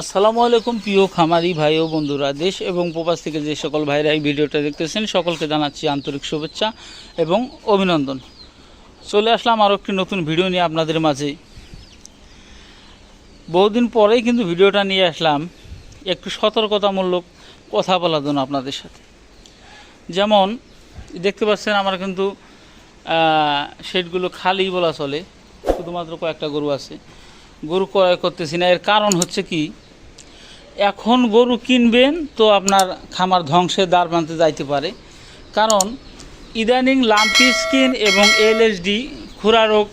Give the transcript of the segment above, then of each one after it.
আসসালামু আলাইকুম, প্রিয় খামারি ভাই ও বন্ধুরা, দেশ এবং প্রবাস থেকে যে সকল ভাইরা এই ভিডিওটা দেখতেছেন, সকলকে জানাচ্ছি আন্তরিক শুভেচ্ছা এবং অভিনন্দন। চলে আসলাম আরও একটি নতুন ভিডিও নিয়ে আপনাদের মাঝে। বহুদিন পরেই কিন্তু ভিডিওটা নিয়ে আসলাম একটু সতর্কতামূলক কথা বলার জন্য আপনাদের সাথে। যেমন, দেখতে পাচ্ছেন আমার কিন্তু শেডগুলো খালি বলা চলে, শুধুমাত্র কয়েকটা গরু আছে। গরু ক্রয় করতেছি না, এর কারণ হচ্ছে কি? এখন গরু কিনবেন তো আপনার খামার ধ্বংসের দ্বার প্রান্তে যাইতে পারে। কারণ ইদানিং লাম্পি স্কিন এবং এলএসডি, খুরা রোগ,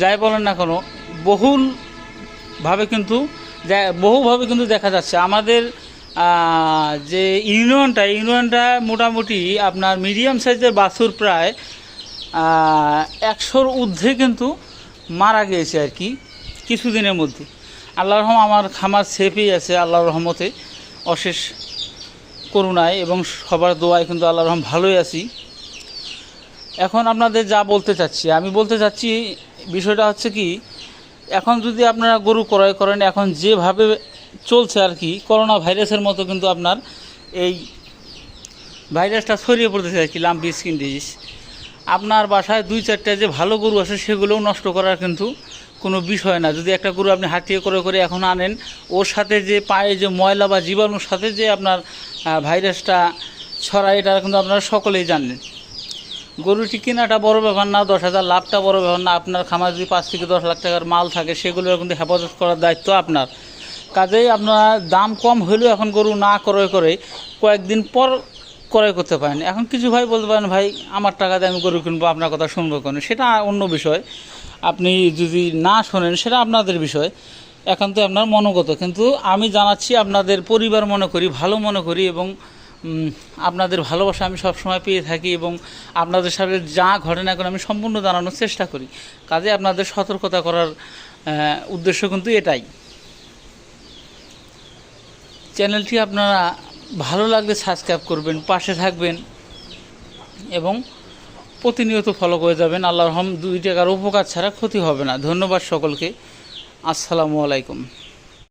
যাই বলেন না কেন বহুলভাবে কিন্তু বহুভাবে কিন্তু দেখা যাচ্ছে। আমাদের যে ইউনিয়নটা ইউনিয়নটা মোটামুটি আপনার মিডিয়াম সাইজের বাছুর প্রায় একশোর ঊর্ধ্বে কিন্তু মারা গিয়েছে আর কি, কিছুদিনের মধ্যে। আল্লাহ রহম আমার খামার সেফই আছে আল্লাহর রহমতে। অশেষ করুণায় এবং সবার দোয়ায় কিন্তু আল্লাহ রহম ভালোই আছি। এখন আপনাদের যা বলতে চাচ্ছি, আমি বলতে চাচ্ছি বিষয়টা হচ্ছে কি, এখন যদি আপনারা গরু ক্রয় করেন, এখন যেভাবে চলছে আর কি, করোনা ভাইরাসের মতো কিন্তু আপনার এই ভাইরাসটা ছড়িয়ে পড়তেছে আর কি লাম্পি স্কিন ডিজিজ আপনার বাসায় দুই চারটা যে ভালো গরু আছে সেগুলোও নষ্ট করার কিন্তু কোনো বিষয় না। যদি একটা গরু আপনি হাঁটিয়ে করে করে এখন আনেন, ওর সাথে যে পায়ে যে ময়লা বা জীবাণুর সাথে যে আপনার ভাইরাসটা ছড়ায়, এটা কিন্তু আপনারা সকলেই জানেন। গরুটি কেনাটা বড় ব্যাপার না, দশ হাজার লাভটা বড় ব্যাপার না। আপনার খামার যদি পাঁচ থেকে দশ লাখ টাকার মাল থাকে সেগুলো কিন্তু হেফাজত করার দায়িত্ব আপনার। কাজেই আপনার দাম কম হলেও এখন গরু না ক্রয় করে কয়েকদিন পর ক্রয় করতে পারেন। এখন কিছু ভাই বলতে পারেন, ভাই, আমার টাকা দিয়ে আমি গরু কিনবো, আপনার কথা শুনব কেন? সেটা অন্য বিষয়। আপনি যদি না শোনেন, সেটা আপনাদের বিষয়। একান্ত আপনার মনোগত। কিন্তু আমি জানাচ্ছি, আপনাদের পরিবার মনে করি, ভালো মনে করি এবং আপনাদের ভালোবাসা আমি সবসময় পেয়ে থাকি এবং আপনাদের সাথে যা ঘটে না করে আমি সম্পূর্ণ জানানোর চেষ্টা করি। কাজে আপনাদের সতর্কতা করার উদ্দেশ্য কিন্তু এটাই। চ্যানেলটি আপনারা ভালো লাগলে সাবস্ক্রাইব করবেন, পাশে থাকবেন এবং প্রতিনিয়ত ফলো করে যাবেন। আল্লাহর রহম দুই টাকার উপকার ছাড়া ক্ষতি হবে না। ধন্যবাদ সকলকে। আসসালামু আলাইকুম।